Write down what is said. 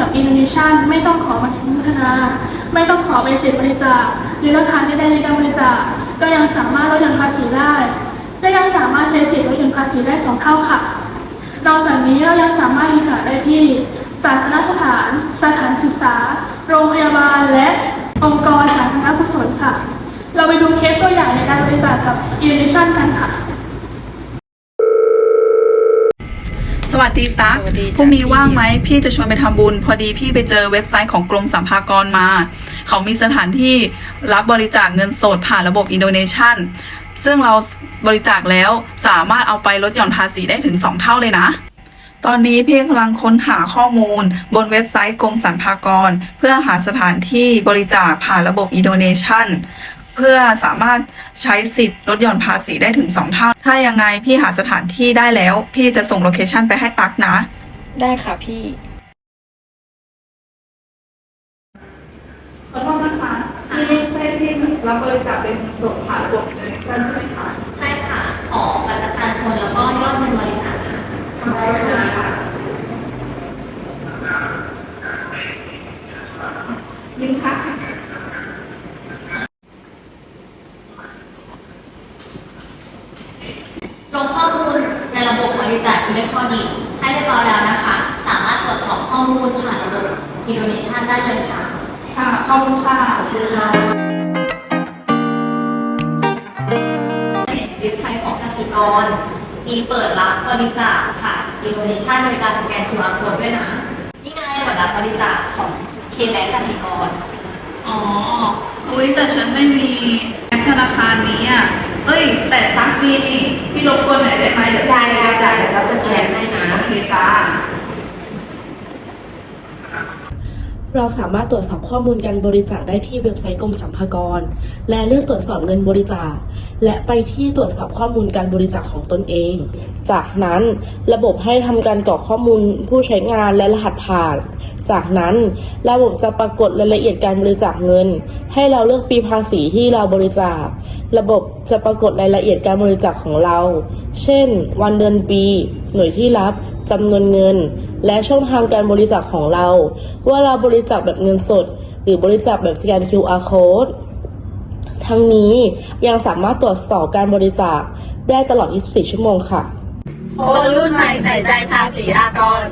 Donation ไม่ต้องขอบันทึกพัฒนา ไม่ต้องขอใบเสร็จบริจาคหรือหลักฐานใดๆในการบริจาคก็ยังสามารถลดหย่อนภาษีได้และยังสามารถใช้สิทธิ์ลดหย่อนภาษีได้สองเท่าค่ะนอกจากนี้เรายังสามารถบริจาคได้ที่ศาสนสถาน สถานศึกษา โรงพยาบาลและองค์กรสาธารณกุศลค่ะ เราไปดูเคสตัวอย่างในการบริจาคกับ Donation กันค่ะ สวัสดีตั๊กสวัสดีจ้ะ พรุ่งนี้พี่ว่างไหมพี่จะชวนไปทำบุญ พอดีพี่ไปเจอเว็บไซต์ของกรมสรรพากรมา เขามีสถานที่รับบริจาคเงินสดผ่านระบบอินโดเนชันซึ่งเราบริจาคแล้วสามารถเอาไปลดหย่อนภาษีได้ถึง 2 เท่าเลยนะ ตอนนี้พี่กำลังค้นหาข้อมูล บนเว็บไซต์กรมสรรพากร เพื่อหาสถานที่บริจาคผ่านระบบอินโดเนชันเพื่อสามารถ ใช้สิทธิ์ลดหย่อนภาษีได้ถึง2เท่า ถ้ายังไงพี่หาสถานที่ได้แล้ว พี่จะส่งโลเคชันไปให้ตักนะ ได้ค่ะพี่ ขอโทษนะคะนี่ใช่ที่รับบริจาคเป็นเงินสดผ่านระบบอินโดเนชันใช่ไหมคะ ใช่ค่ะ ขอบัตรประชาชนแล้วก็ยอดเงินบริจาคค่ะ ได้ค่ะลิงก์ค่ะ ลงข้อมูลใน ระบบบริจาคอิเล็กทรอนิกส์ให้เรียบร้อยแล้วนะคะ สามารถตรวจสอบข้อมูลผ่านระบบอินโดนีชันได้เลยค่ะค่ะขอบคุณค่ะเว็บไซต์ของกสิกรมีเปิดรับบริจาคค่ะอินโดนีชันโดยการสแกน QR code ด้วยนะนี่ไงเปิดรับบริจาคของเคแบงกสิกรอ๋ออุ้ยแต่ฉันไม่มีแอปธนาคารนี้อะ เอ้ย แต่ตักมีนี่ พี่รบกวนหน่อยได้ไหมเดี๋ยวได้ได้จ้ะเดี๋ยวเราสแกนให้นะ โอเคจ้า เราสามารถตรวจสอบข้อมูลการบริจาคได้ที่เว็บไซต์กรมสรรพากร และเลือกตรวจสอบเงินบริจาค และไปที่ตรวจสอบข้อมูลการบริจาคของตนเอง จากนั้นระบบให้ทำการกรอกข้อมูลผู้ใช้งานและรหัสผ่าน จากนั้นระบบจะปรากฏรายละเอียดการบริจาคเงิน ให้เราเลือกปีภาษีที่เราบริจาค ระบบจะปรากฏรายละเอียดการบริจาคของเรา เช่น วันเดือนปี หน่วยที่รับจำนวนเงิน และช่องทางการบริจาคของเรา ว่าเราบริจาคแบบเงินสด หรือบริจาคแบบสแกน QR code ทั้งนี้ยังสามารถตรวจสอบการบริจาคได้ตลอด 24 ชั่วโมงค่ะ คนรุ่นใหม่ใส่ใจภาษีอากร